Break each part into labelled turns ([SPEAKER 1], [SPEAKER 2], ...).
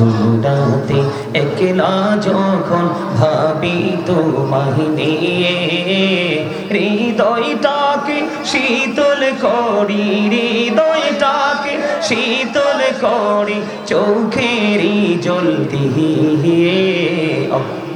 [SPEAKER 1] নিঝুরাতে একলা যখন ভাবি তোমায় নিয়ে, হৃদয়টাকে শীতল করি, হৃদয়টাকে শীতল করি, চোখেরই জল দিয়ে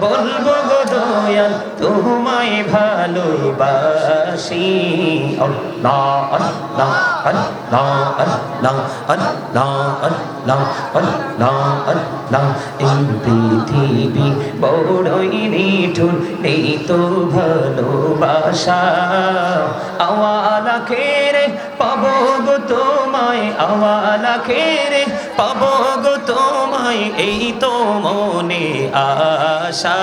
[SPEAKER 1] বলব গো দয়াল তোমায় ভালোবাসি এই পৃথিবী বড়ই নিঠুর নেই তো ভালোবাসা আওয়ালা খেরে পাবো গো তোমায় আওয়ালা খেরে পাবো গো তোমায় নয় এই তো মনে আশা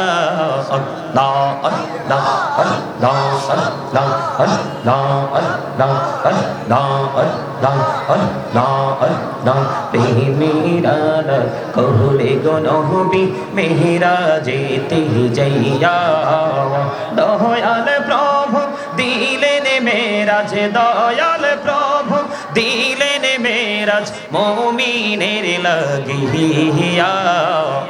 [SPEAKER 1] মেহরা কহুরে গনহবি মেহরা যেতে যাইয়া দয়াল প্রভু দিলেন মেরাজ দয়াল প্রভু দিলেন মেয়ে মেরাজ মমিনের লাগিয়া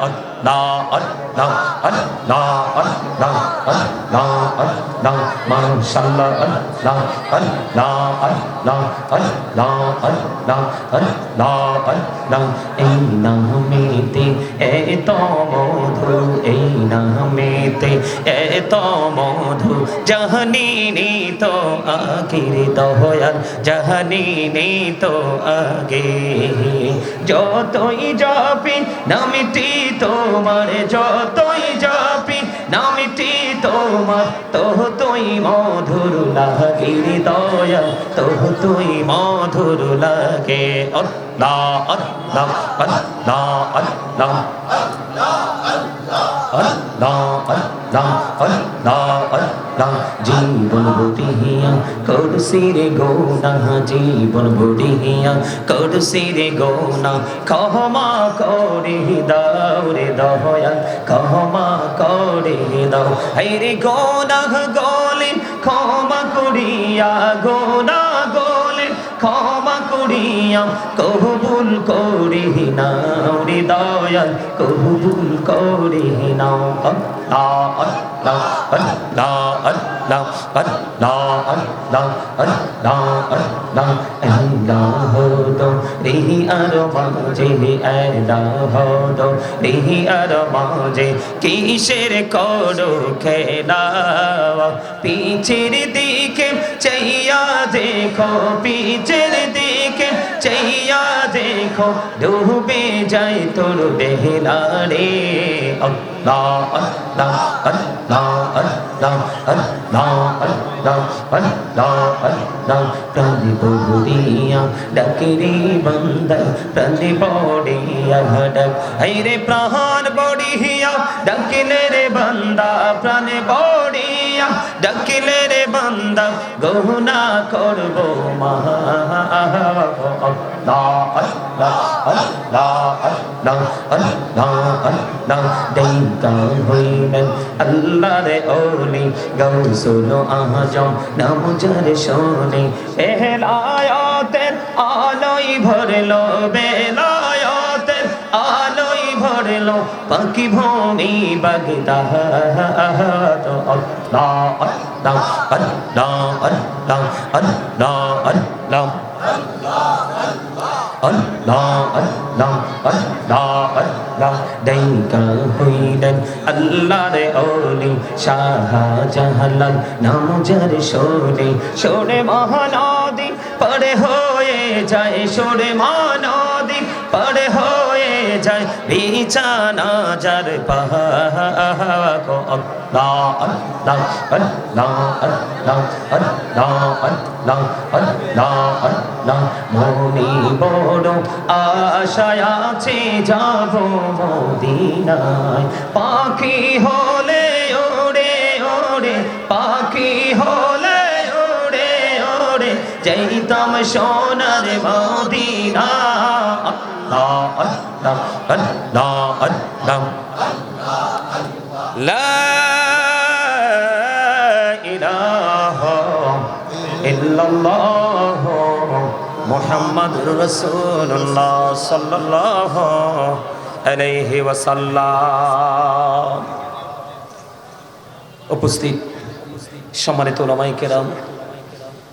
[SPEAKER 1] আল্লাহ আল্লাহ আল্লাহ আল্লাহ আল্লাহ আল্লাহ মাশাআল্লাহ আল্লাহ আল্লাহ আল্লাহ আল্লাহ আল্লাহ আল্লাহ আল্লাহ এই নামেতে এত মধু এই নিতে এত মধু, জাহানি নিত আগির দহয়াল, জাহানি নিত আগে। যতই যাপি নামিটি তোমার, যতই যাপি নামিটি তোমার তোহ তুই মধুর লাগির দয়াল তোহ তুই মধুর লাগে। অল্লাহ অল্লাহ অল্লাহ অল্লাহ জীবন বুড়িয়া করসির গোনা জীবন বুড়িয়া করসির গোনা ক্ষমা করে দাও রে দয়া ক্ষমা করে দাও হাইরে গোনা গলে ক্ষমা করিয়া গোনা গলে ক্ষমা করিয়া, কবুল করি নাও রে দয়াল কবুল করি নাও। রিহি আর মাঝে রিহি আর মাঝে কিসের করো খেলা? পিছের দিকে চাইয়া দেখো, পিছের দিকে চাইয়া দেখো, ডুবে যায় তোর বেহলা রে আল্লাহ আল্লাহ আল্লাহ আল্লাহ আল্লাহ আল্লাহ আল্লাহ আল্লাহ। প্রাণী বড়িয়া ডাকে রে বন্দা প্রাণী বড়িয়া ডাক রে প্রাণ বড়িয়া ডাকিলে রে বন্দা, প্রাণে বড়িয়া ডাকিলে রে বান্দা গহনা করব আল্লাহ রে ওলি আলোই ভরলো বেলা। ভরলো পাখি ভূমি বাগদাদ আল্লাহ আল্লাহ আল্লাহ আল্লাহ আল্লাহ আল্লাহ আল্লাহ আল্লাহ আল্লাহ আল্লাহ দেইকা হইলেন আল্লাহ ওলি শাহজাহালাল নাম যার শোনে শোনে মহানদী পরে হয়ে যায় শোনে মহানদী পরে হয়ে যায় বিছানা যার আল্লাহ মনি বড় আশায় আছে, যাব মদিনায়। পাখি হলে ওড়ে ওড়ে, পাখি হলে যাইতাম সোনার মদিনা। আল্লাহ আল্লাহ আল্লাহ আল্লাহ লা ইলাহা ইল্লাল্লাহ মুহাম্মাদুর রাসূলুল্লাহ সাল্লাল্লাহু আলাইহি ওয়াসাল্লাম। উপস্থিত সম্মানিত ওলামাই কেরাম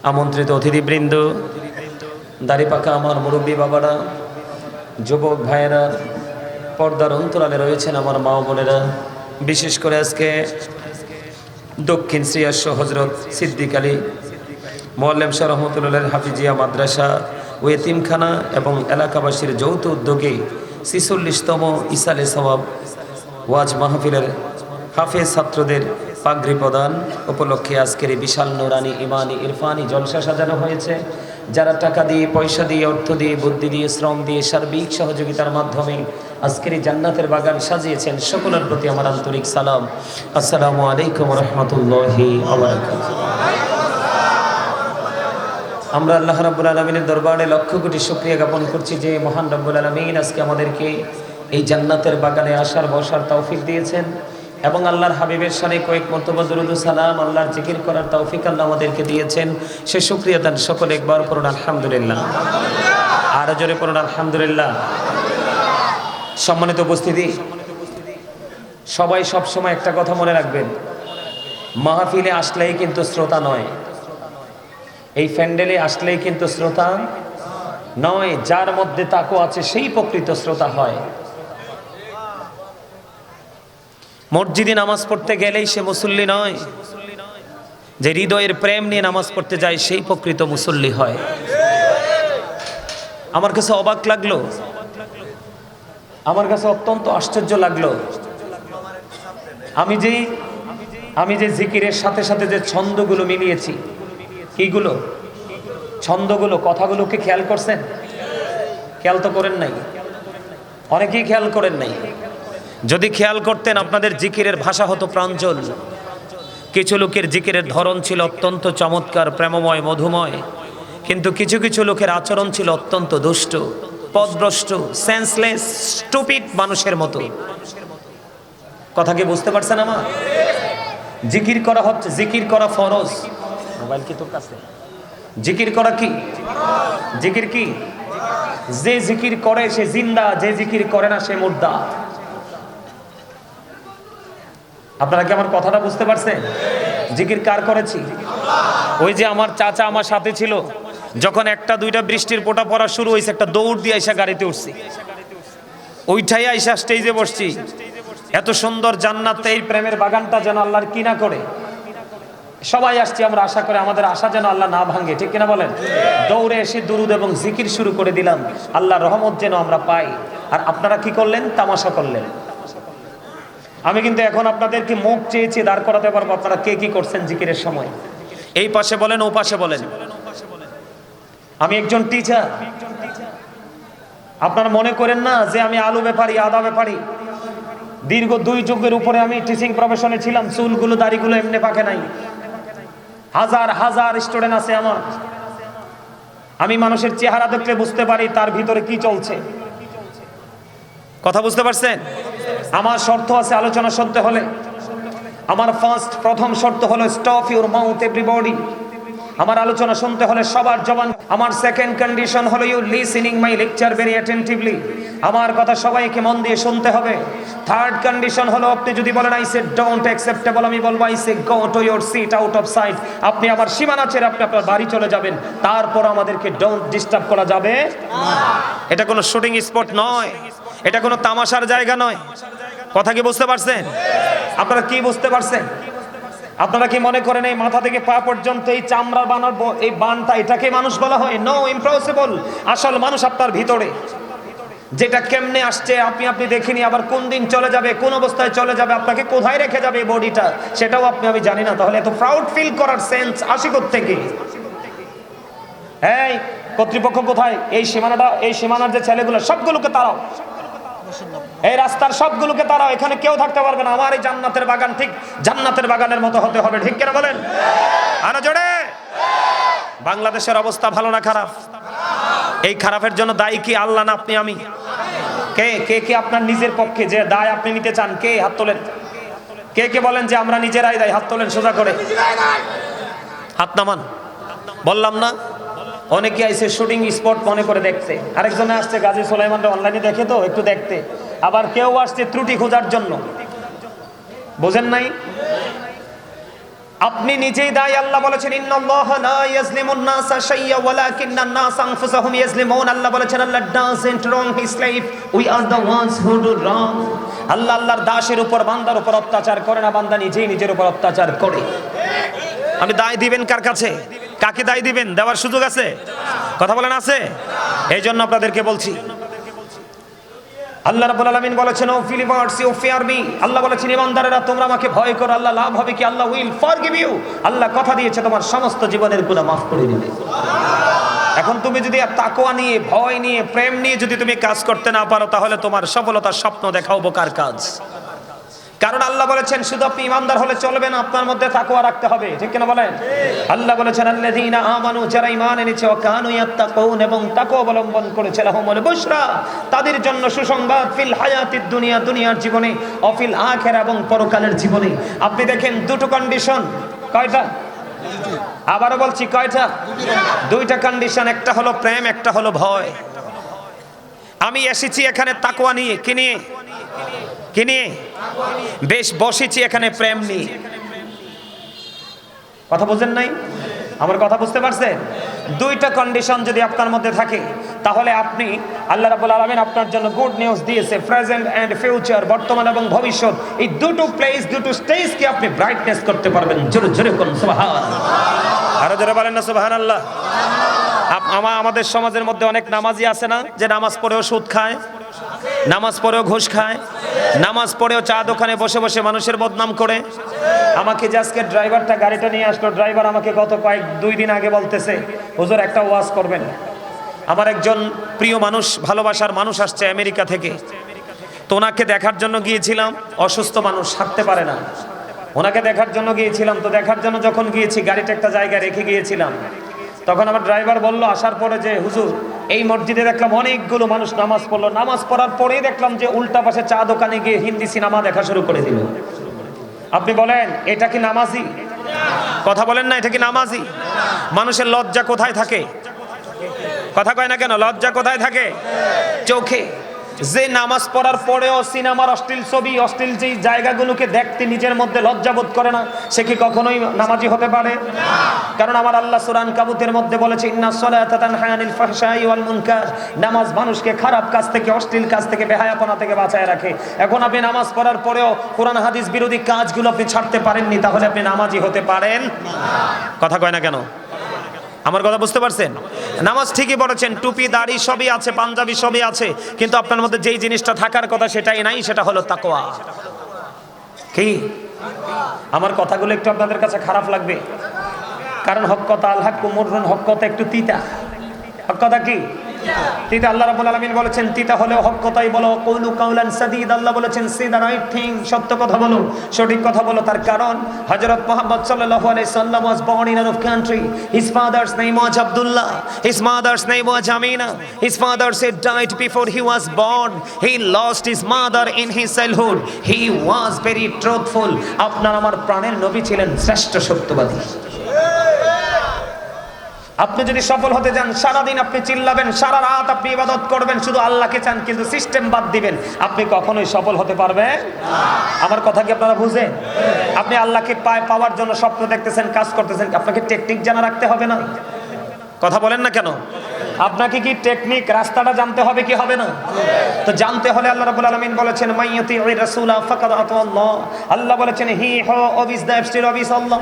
[SPEAKER 1] আমন্ত্রিত অতিথিবৃন্দ, দাড়ি পাকা আমার মুরব্বী বাবারা, যুবক ভাইয়েরা, পর্দার অন্তরালে রয়েছেন আমার মা বোনেরা। বিশেষ করে আজকে দক্ষিণ শ্রিয়াস হজরত সিদ্দিক আলী, মোয়াল্লেম শাহ রহমতুল্লাহ হাফিজিয়া মাদ্রাসা ও এতিমখানা এবং এলাকাবাসীর যৌথ উদ্যোগে ছিচল্লিশতম ইসালে সবাব ওয়াজ মাহফিলের হাফেজ ছাত্রদের পাগড়ি প্রদান উপলক্ষে আজকের এই বিশাল নোরানি ইমানি ইরফানি জলসা সাজানো হয়েছে। যারা টাকা দিয়ে, পয়সা দিয়ে, অর্থ দিয়ে, বুদ্ধি দিয়ে, শ্রম দিয়ে সার্বিক সহযোগিতার মাধ্যমে আজকের এই জান্নাতের বাগান সাজিয়েছেন, সকলের প্রতি আমার আন্তরিক সালাম। আসসালামু আলাইকুম রহমতুল্লাহি আমরা আল্লাহ রাব্বুল আলমিনের দরবারে লক্ষ কোটি শুক্রিয়া জ্ঞাপন করছি যে মহান রব্বুল আলমিন আজকে আমাদেরকে এই জান্নাতের বাগানে আসার বসার তৌফিক দিয়েছেন। এবং আল্লাহর হাবিবের সানে কয়েক মন্তব্য, দরুদ সালাম, আল্লাহর জিকির করার তৌফিক আল্লাহ আমাদেরকে দিয়েছেন। সে শুক্রিয়া দান সকলে একবার পড়ুন, আলহামদুলিল্লাহ। আরও জোরে পড়ুন, আলহামদুলিল্লাহ। সম্মানিত উপস্থিতি, সবাই সব সময় একটা কথা মনে রাখবেন। মাহফিলে আসলেই কিন্তু শ্রোতা নয়। এই প্যান্ডেলে আসলেই কিন্তু শ্রোতা নয়, যার মধ্যে তাকো আছে সেই প্রকৃত শ্রোতা হয়। মসজিদে নামাজ পড়তে গেলেই সে মুসল্লি নয়। যে হৃদয়ের প্রেম নিয়ে নামাজ পড়তে যায়, সেই প্রকৃত মুসল্লি হয়। আমার কাছে অবাক লাগল। আমার কাছে অত্যন্ত আশ্চর্য লাগল। আমি যেই আমি যে জিকিরের সাথে সাথে যে ছন্দগুলো মিলিয়েছি, কিগুলো? ছন্দগুলো, কথাগুলোকে খেয়াল করছেন? খেয়াল তো করেন নাই। অনেকেই খেয়াল করেন নাই। যদি খেয়াল করতেন আপনাদের জিকিরের ভাষা হতো প্রাঞ্জল। কিছু লোকের জিকিরের ধরন ছিল অত্যন্ত চমৎকার, প্রেমময়, মধুময়। কিন্তু কিছু কিছু লোকের আচরণ ছিল অত্যন্ত দুষ্ট, পদভ্রষ্ট সেন্সলেস স্টুপিড মানুষের মতো। কথা কি বুঝতে পারছেন আমার? জিকির করা হচ্ছে, জিকির করা ফরজ। মোবাইল কি তোর কাছে? জিকির করা কি? জিকির কি? যে জিকির করে সে জিন্দা, যে জিকির করে না সে মুর্দা। আপনারা কি আমার কথাটা বুঝতে পারছেন? জিকির কার করেছি? ওই যে আমার চাচা আমার সাথে ছিল, যখন একটা দুইটা বৃষ্টির পোটা পড়া শুরু হয়েছে একটা দৌড় দিয়ে আইসা গাড়িতে উঠছি। ওইটাই আইসা স্টেজে বসছি। এত সুন্দর জান্নাত, এই প্রেমের বাগানটা যেন আল্লাহর কি না করে। সবাই আসছি, আমরা আশা করে আমাদের আশা যেন আল্লাহ না ভাঙে, ঠিক কিনা বলেন? দৌড়ে এসে দুরুদ এবং জিকির শুরু করে দিলাম। আল্লাহ রহমত যেন আমরা পাই। আর আপনারা কি করলেন? তামাশা করলেন। আমি কিন্তু এখন আপনাদেরকে মুখ চেয়েছি দাঁড় করাতে পারব আপনারা কে কি করছেন জিকিরের সময়। এই পাশে বলেন, ও পাশে বলেন। আমি একজন টিচার আপনারা মনে করেন না যে আমি আলু ব্যাপারী, আদা ব্যাপারী? দীর্ঘ দুই যুগের উপরে আমি টিচিং প্রফেশনে ছিলাম, চুলগুলো, দাড়িগুলো এমনি পাকে নাই। হাজার হাজার স্টুডেন্ট আছে আমার। আমি মানুষের চেহারা দেখলে বুঝতে পারি তার ভিতরে কি চলছে। কথা বুঝতে পারছেন? আমার শর্ত আছে আলোচনা শুনতে হলে। আমার ফার্স্ট প্রথম শর্ত হলো স্টপ ইউর মাউথ এভরিবডি আমার আলোচনা শুনতে হলে সবার জবান। আমার সেকেন্ড কন্ডিশন হলো you listening my lecture very attentively আমার কথা সবাইকে মন দিয়ে শুনতে হবে। থার্ড কন্ডিশন হলো আপনি যদি বলেন আই সে ডোন্ট অ্যাকসেপ্টেবল আমি বলব I say go to your seat out of sight আপনি আমার সীমানা ছেড়ে আপনি আপনার বাড়ি চলে যাবেন। তারপর আমাদেরকে ডোন্ট ডিস্টার্ব করা যাবে এটা কোনো শুটিং স্পট নয়। এটা কোনো তামাশার জায়গা নয়। কথা কি বুঝতে পারছেন? আপনারা কি বুঝতে পারছেন? আপনারা কি মনে করেন এই মাথা থেকে পা পর্যন্ত এই চামড়া বানার এই বানটা এটাকে মানুষ বলা হয়? নো ইম্পসিবল আসল মানুষ আপনার ভিতরে। যেটা কেমনে আসছে, আপনি আপনি দেখিনি আবার কোন দিন চলে যাবে, কোন অবস্থায় চলে যাবে, আপনাকে কোথায় রেখে যাবে এই বডিটা, সেটাও আপনি, আমি জানি না। তাহলে এত প্রাউড ফিল করার সেন্স আসি থেকে হ্যাঁ কর্তৃপক্ষ কোথায়? এই সীমানাটা, এই সীমানার যে ছেলেগুলো, সবগুলোকে তারাও এই রাস্তার সবগুলোকে তারা এখানে কেউ থাকতে পারবে না। আমার এই জান্নাতের বাগান ঠিক জান্নাতের বাগানের মতো হতে হবে, ঠিক কিনা বলেন? আরও জোরে? বাংলাদেশের অবস্থা ভালো না খারাপ? এই খারাপের জন্য দায়ী কি আল্লাহ না আপনি আমি? কে কে কে আপনার নিজের পক্ষে যে দায় আপনি নিতে চান? কে? হাত তোলেন। কে কে বলেন যে আমরা নিজেরাই দায়? হাত তোলেন সোজা করে। হাত নামান। বললাম না? অনেকে আইসে শুটিং স্পট মনে করে দেখতে। আরেকজনে আসছে, গাজী সোলাইমানরা অনলাইনে দেখে তো, একটু দেখতে। আবার কেউ আসছে ত্রুটি খোঁজার জন্য। বোঝেন নাই? আপনি নিজেই দায়, আল্লাহ বলেছেন, ইন্নাল্লাহ লা ইয়াজলিমুন নাসা শাইয়্যা ওয়ালাকিন্নান নাস আনফুসাহুম ইয়াজলিমুন। আল্লাহ বলেছেন, Allah doesn't wrong his life we are the ones who do wrong Allah আল্লাহর দাসের উপর, বান্দার উপর অত্যাচার করে না, বান্দা নিজেই নিজের উপর অত্যাচার করে। আপনি দায় দিবেন কার কাছে? কাকে দায় দিবেন? দেওয়ার সুযোগ আছে? কথা বলেন, আছে? এই জন্য আপনাদেরকে বলছি। আল্লাহ রাব্বুল আলামিন বলেছেন, O believers you fear me. Allah বলেছেন, ইমানদারেরা, তোমরা আমাকে ভয় করো। আল্লাহ লাভ হবে কি? Allah will forgive you. আল্লাহ কথা দিয়েছে, তোমার সমস্ত জীবনের গুনাহ মাফ করে দিবে। এখন তুমি যদি আর তাকওয়া নিয়ে, ভয় নিয়ে, প্রেম নিয়ে যদি তুমি কাজ করতে না পারো, তাহলে তোমার সফলতার স্বপ্ন দেখাও বোকার কাজ। কারণ আল্লাহ বলেছেন, শুধু আপনি ইমানদার হলে চলবে না, আপনার মধ্যে তাকুয়া রাখতে হবে। ঠিক কিনা বলেন? আল্লাহ বলেছেন, আল্লাযীনা আমানু, যারা ঈমান এনেছে ও কানু ইয়াত্তাকুন এবং তাকওয়া অবলম্বন করেছে, লাহুমুল বুশরা, তাদের জন্য সুসংবাদ, ফিল হায়াতিদ দুনিয়া, দুনিয়ার জীবনে, অফিল আখিরা এবং পরকালের জীবনে। আপনি দেখেন, দুটো কন্ডিশন কয়টা? আবারও বলছি, কয়টা? দুইটা কন্ডিশন একটা হলো প্রেম, একটা হলো ভয়। আমি এসেছি এখানে তাকওয়া নিয়ে, কি নিয়ে? কি নিয়ে? বেশ বসেছি এখানে প্রেম নিয়ে। কথা বুঝেন নাই? আমার কথা বুঝতে পারছেন? দুইটা কন্ডিশন যদি আপনার মধ্যে থাকে, তাহলে আপনি আল্লাহ রাব্বুল আলামিন আপনার জন্য গুড নিউজ দিয়েছে প্রেজেন্ট অ্যান্ড ফিউচার বর্তমান এবং ভবিষ্যৎ। এই দুটো প্লেস দুটো স্টেজকে আপনি ব্রাইটনেস করতে পারবেন। জোরে জোরে করুন সুবহান আরও জোরে বলেন না, সুবহানাল্লাহ। আপ- আমা আমাদের সমাজের মধ্যে অনেক নামাজি আছে না, যে নামাজ পড়েও সুদ খায়, নামাজ পড়েও ঘুষ খায়, নামাজ পড়েও চা দোকানে বসে বসে মানুষের বদনাম করে। আমাকে যে আজকে ড্রাইভারটা গাড়িটা নিয়ে আসলো, ড্রাইভার আমাকে গত কয়েক দুই দিন আগে বলতেছে, হুজুর, একটা ওয়াজ করবেন। আমার একজন প্রিয় মানুষ, ভালোবাসার মানুষ আসছে আমেরিকা থেকে। তো ওনাকে দেখার জন্য গিয়েছিলাম, অসুস্থ মানুষ, হাঁটতে পারে না। ওনাকে দেখার জন্য গিয়েছিলাম, তো দেখার জন্য যখন গিয়েছি, গাড়িটা একটা জায়গায় রেখে গিয়েছিলাম। তখন আমার ড্রাইভার বলল, আসার পরে যে, হুজুর, এই মসজিদে দেখলাম অনেকগুলো মানুষ নামাজ পড়ল। নামাজ পড়ার পরেই দেখলাম যে উল্টা পাশে চা দোকানে গিয়ে হিন্দি সিনেমা দেখা শুরু করে দিল। আপনি বলেন, এটা কি নামাজি? কথা বলেন না, এটা কি নামাজি? মানুষের লজ্জা কোথায় থাকে? কথা কয় না কেন? লজ্জা কোথায় থাকে? চোখে। যে নামাজ পড়ার পরেও সিনেমার অশ্লীল ছবি, অশ্লীল যেই জায়গাগুলোকে দেখতে নিজের মধ্যে লজ্জাবোধ করে না, সে কি কখনোই নামাজি হতে পারে? কারণ আমার আল্লাহ সুরান কাবুতের মধ্যে বলেছে নামাজ মানুষকে খারাপ কাজ থেকে, অশ্লীল কাজ থেকে, বেহায়াপনা থেকে বাঁচায় রাখে। এখন আপনি নামাজ পড়ার পরেও কোরআন, হাদিস বিরোধী কাজগুলো আপনি ছাড়তে পারেননি, তাহলে আপনি নামাজি হতে পারেন। কথা কয় না কেন? আমার কথা বুঝতে পারছেন? নামাজ ঠিকই পড়েছেন টুপি, দাড়ি সবই আছে, পাঞ্জাবি সবই আছে, কিন্তু আপনার মধ্যে যেই জিনিসটা থাকার কথা সেটাই নাই, সেটা হলো তাকোয়া কি? আমার কথাগুলো একটু আপনাদের কাছে খারাপ লাগবে। কারণ হক কথা আল্লাহ মুররুন হক কথা একটু তিতা। হক কথা কি? তিতা আল্লাহ রাব্বুল আলামিন বলেছেন, তিতা হলে হক কথাই বলো কউলু কাউলান সাদিদ, আল্লাহ বলেছেন সিদা রাইট থিং, সত্য কথা বলো, সঠিক কথা বলো, তার কারণ হযরত মুহাম্মদ সাল্লাল্লাহু আলাইহি in other country his father's name was Abdullah his mother's name was Amina his he was born he lost his mother in his he was very truthful আপনার, আমার প্রাণের নবী ছিলেন শ্রেষ্ঠ সত্যবাদী। আপনি যদি সফল হতে চান, সারাদিন আপনি চিল্লাবেন, সারা রাত আপনি ইবাদত করবেন, শুধু আল্লাহকে চান, কিন্তু সিস্টেম বাদ দিবেন। আপনি কখনোই সফল হতে পারবেন আমার কথা কি আপনারা বুঝেন? আপনি আল্লাহকে পায় পাওয়ার জন্য স্বপ্ন দেখতেছেন, কাজ করতেছেন, আপনাকে টেকনিক জানা রাখতে হবে না? কথা বলেন না কেন? আপনাকে কি টেকনিক রাস্তাটা জানতে হবে কি হবে না? তো জানতে হলে আল্লাহ রাব্বুল আলামিন বলেছেন মাইয়াতি রাসূলা ফাকাদ আতাল্লাহ আল্লাহ। বলেছেন, হি হো অবিস দ্য স্টিল অবিস আল্লাহ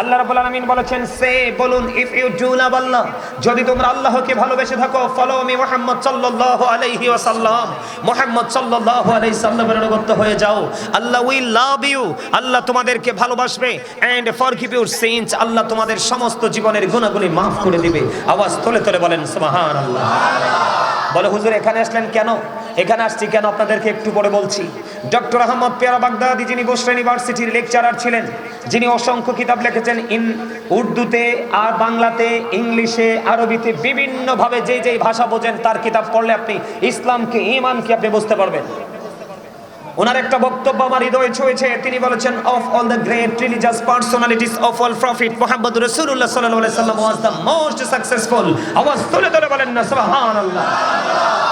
[SPEAKER 1] আল্লাহ রাব্বুল আলামিন বলেছেন, সে বলুন, if you do love Allah যদি তোমরা আল্লাহকে ভালোবেসে থাকো, ফলো মি মুহাম্মদ সাল্লাল্লাহু আলাইহি ওয়াসাল্লাম। মুহাম্মদ সাল্লাল্লাহু আলাইহি সাল্লামের অনুগত হয়ে যাও। আল্লাহ, উই লাভ ইউ। আল্লাহ তোমাদেরকে ভালোবাসবে। And forgive your sins. আল্লাহ তোমাদের সমস্ত জীবনের গুনাহগুলি মাফ করে দিবে। আওয়াজ তোলে তোলে বলেন বলে, হুজুর, এখানে আসলেন কেন? এখানে আসছি কেন? আপনাদেরকে একটু পরে বলছি। ডক্টর আহমদ পেয়ারা বাগদাদি, যিনি বসরা ইউনিভার্সিটির লেকচারার ছিলেন, যিনি অসংখ্য কিতাব লিখেছেন ইন উর্দুতে, আর বাংলাতে, ইংলিশে, আরবিতে, বিভিন্নভাবে যে যেই ভাষা বোঝেন, তার কিতাব পড়লে আপনি ইসলামকে ইমানকে আপনি বুঝতে পারবেন। ওনার একটা বক্তব্য আমার হৃদয়ে ছুঁয়েছে। তিনি বলেছেন of all the great religious personalities of all prophet Muhammad রাসূলুল্লাহ সাল্লাল্লাহু আলাইহি সাল্লাম ওয়াজ দ্য মোস্ট সাকসেসফুল আওয়াজ তুলে তুলে বলেন না, সুবহানাল্লাহ।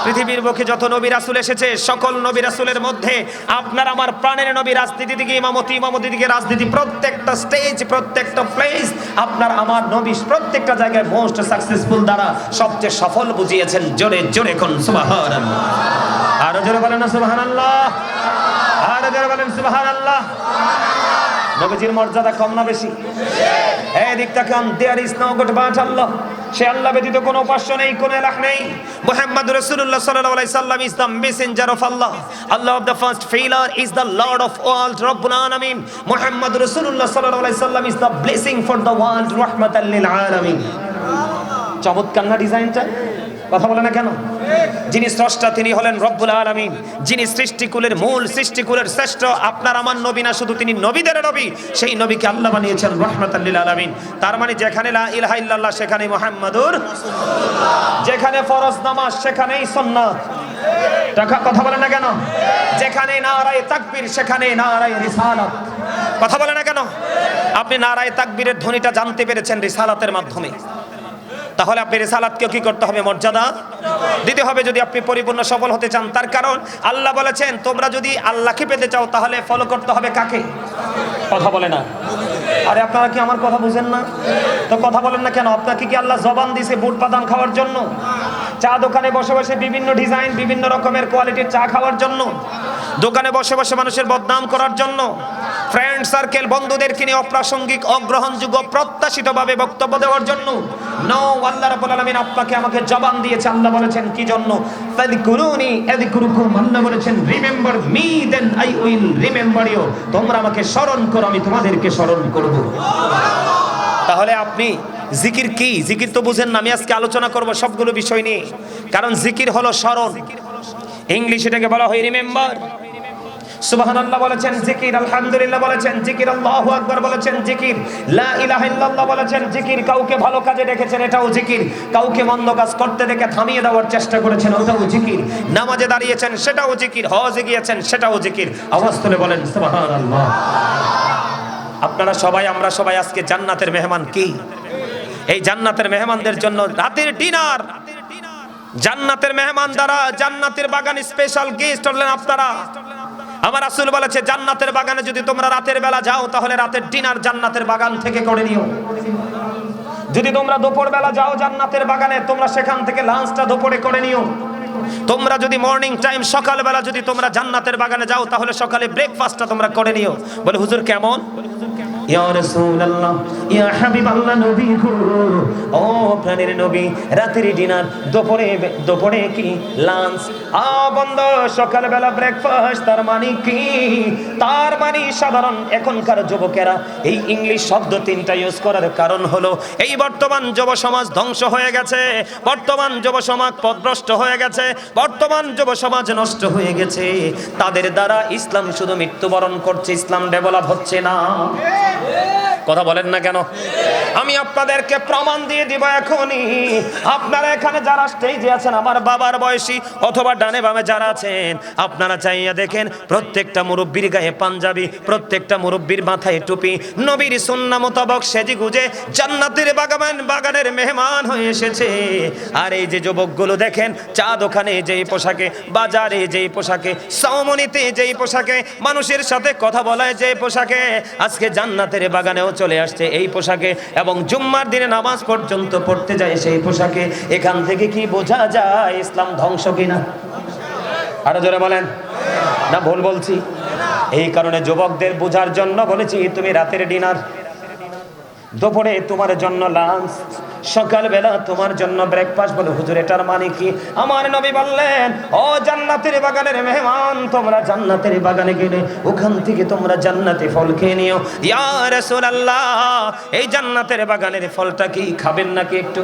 [SPEAKER 1] পৃথিবীর বুকে যত নবী রাসূল এসেছে, সকল নবী রাসূলের মধ্যে আপনার, আমার প্রাণের নবী রাজনীতি দিকে, ইমামতি ইমামতি দিকে, রাজনীতি প্রত্যেকটা স্টেজ প্রত্যেকটা প্লেস আপনার, আমার নবী প্রত্যেকটা জায়গায় মোস্ট সাকসেসফুল দ্বারা সবচেয়ে সফল বুঝিয়েছেন। জোরে জোরে কোন, সুবহানাল্লাহ। আরও জোরে বলেন না, সুবহানাল্লাহ। আরও জোরে বলেন, সুবহানাল্লাহ। নবীজির মর্যাদা কম না বেশি? এই দিকটা come there is no god, but Allah. Say Allah ব্যতীত কোনো উপাস্য নেই, কোনো এলাহ নেই। মুহাম্মদ রাসূলুল্লাহ সাল্লাল্লাহু আলাইহি সাল্লাম is the messenger of Allah Allah of the first failure is the lord of all রব্বুল আলামিন মুহাম্মদ রাসূলুল্লাহ সাল্লাল্লাহু আলাইহি সাল্লাম is the blessing for the world রাহমাতাল লিল আলামিন। চমৎকার না ডিজাইনটা কথা বলে না কেন? যিনি স্রষ্টা, তিনি হলেন রব্বুল আলামিন। যিনি সৃষ্টিকুলের মূল, সৃষ্টিকুলের শ্রেষ্ঠ, আপনার আমার নবী না, শুধু তিনি নবীদের নবী। সেই নবীকে আল্লাহ বানিয়েছেন রহমাতাল্লিল আলামিন। তার মানে যেখানে লা সেখানে মুহাম্মাদুর যেখানে ফরজ নামাজ, সেখানেই সুন্নাত। টাকা কথা বলে না কেন? যেখানে নারায়ে তাকবীর, সেখানে নারায়ে রিসালাত। কথা বলে না কেন? আপনি নারায়ে তাকবীরের ধ্বনিটা জানতে পেরেছেন রিসালাতের মাধ্যমে। তাহলে আপনি রেসালাতকেও কি করতে হবে? মর্যাদা দিতে হবে যদি আপনি পরিপূর্ণ সফল হতে চান। তার কারণ আল্লাহ বলেছেন তোমরা যদি আল্লাহকে পেতে চাও তাহলে ফলো করতে হবে কাকে? কথা বলে না। আরে আপনারা কি আমার কথা বুঝেন না? তো কথা বলেন না কেন? আপনাকে কি আল্লাহ জবান দিছে বুট বাদাম খাওয়ার জন্য? চা দোকানে বসে বসে বিভিন্ন ডিজাইন বিভিন্ন রকমের কোয়ালিটির চা খাওয়ার জন্য? দোকানে বসে বসে মানুষের বদনাম করার জন্য ফ্রেন্ড সার্কেল বন্ধুদেরকে নিয়ে অপ্রাসঙ্গিক, অগ্রহণযোগ্য, প্রত্যাশিতভাবে বক্তব্য দেওয়ার জন্য আলামিন আমাকে জবান দিয়েছে। বলেছেন, কি জন্য? বলেছেন মি দেন আই রিমেম্বার তোমরা আমাকে স্মরণ করো, আমি তোমাদেরকে স্মরণ তাহলে আপনি জিকির কি? জিকির তো বুঝেন না, আমি আজকে আলোচনা করব সবগুলো বিষয় নিয়ে। কারণ জিকির হলো স্মরণ। ইংলিশ এটাকে বলা হয় রিমেম্বার সুবহানাল্লাহ বলেছেন, জিকির, আলহামদুলিল্লাহ বলেছেন, জিকির, আল্লাহু আকবার বলেছেন, জিকির, লা ইলাহা ইল্লাল্লাহ বলেছেন, জিকির কাউকে ভালো কাজে রেখেছেন এটাও জিকির। কাউকে মন্দ কাজ করতে দেখে থামিয়ে দেওয়ার চেষ্টা করেছেন, ওটাও জিকির। নামাজে দাঁড়িয়েছেন, সেটাও জিকির, হজে গিয়েছেন, সেটাও জিকির। আওয়াজ তুলে বলেন, সুবহানাল্লাহ। আপনারা সবাই, আমরা সবাই আজকে জান্নাতের মেহমান কি? এই জান্নাতের মেহমানদের জন্য রাতের ডিনার। জান্নাতের মেহমান দ্বারা জান্নাতের বাগান স্পেশাল গেস্ট হলেন আপনারা। আমার আসল বলেছে, জান্নাতের বাগানে যদি তোমরা রাতের বেলা যাও, তাহলে রাতের ডিনার জান্নাতের বাগান থেকে করে নিও। যদি তোমরা দুপুর বেলা যাও জান্নাতের বাগানে, তোমরা সেখান থেকে লাঞ্চটা দুপুরে করে নিও। তোমরা যদি মর্নিং টাইম সকালবেলা যদি তোমরা জান্নাতের বাগানে যাও, তাহলে সকালে ব্রেকফাস্টটা তোমরা করে নিও। বলে, হুজুর, কেমন? রাতের ডিনার, দুপুরে কি লাঞ্চ? সকালবেলা ব্রেকফাস্ট তার মানে কি? তার মানে সাধারণ এখনকার যুবকেরা এই ইংলিশ শব্দ তিনটা ইউজ করার কারণ হলো, এই বর্তমান যুব সমাজ ধ্বংস হয়ে গেছে, বর্তমান যুব সমাজ পথভ্রষ্ট হয়ে গেছে, বর্তমান যুব সমাজ নষ্ট হয়ে গেছে। তাদের দ্বারা ইসলাম শুধু মৃত্যুবরণ করছে, ইসলাম ডেভেলপ হচ্ছে না। কথা বলেন না কেন? আমি আপনাদেরকে প্রমাণ দিয়ে দিব এখনই। আপনারা এখানে যারা স্টেজে আছেন, আমার বাবার বয়সী অথবা ডানে বামে যারা আছেন, আপনারা চাইয়া দেখেন, প্রত্যেকটা মুরব্বীর গায়ে পাঞ্জাবি, প্রত্যেকটা মুরব্বীর মাথায় টুপি। নবীর সুন্না মোতাবক সেজি গুজে জান্নাতের বাগান বাগানের মেহমান হয়ে এসেছে। আর এই যে যুবকগুলো দেখেন চা দোকানে যেই পোশাকে, বাজারে যেই পোশাকে, সৌমনিতে যেই পোশাকে, মানুষের সাথে কথা বলায় যে পোশাকে, আজকে জান্নাতের বাগানেও চলে আসছে এই পোশাকে। এবং জুম্মার দিনে নামাজ পর্যন্ত পড়তে যায় সেই পোশাকে, এখান থেকে কি বোঝা যায় ইসলাম ধ্বংস কিনা? আরও জোরে বলেন। না, ভুল বলছি। এই কারণে যুবকদের বোঝার জন্য বলেছি, তুমি রাতের ডিনার, দুপুরে তোমার জন্য লাঞ্চ সকালবেলা তোমার জন্য ব্রেকফাস্ট বলে, হুজুর, এটার মানে কি? আমার নবী বললেন, ও জান্নাতের বাগানের মেহমান, তোমরা জান্নাতের বাগানে গেলে ওখান থেকে তোমরা জান্নাতে ফল খেয়ে নিও। ইয়া রাসূলুল্লাহ, এই জান্নাতের বাগানের ফলটা কি, খাবেন নাকি একটু?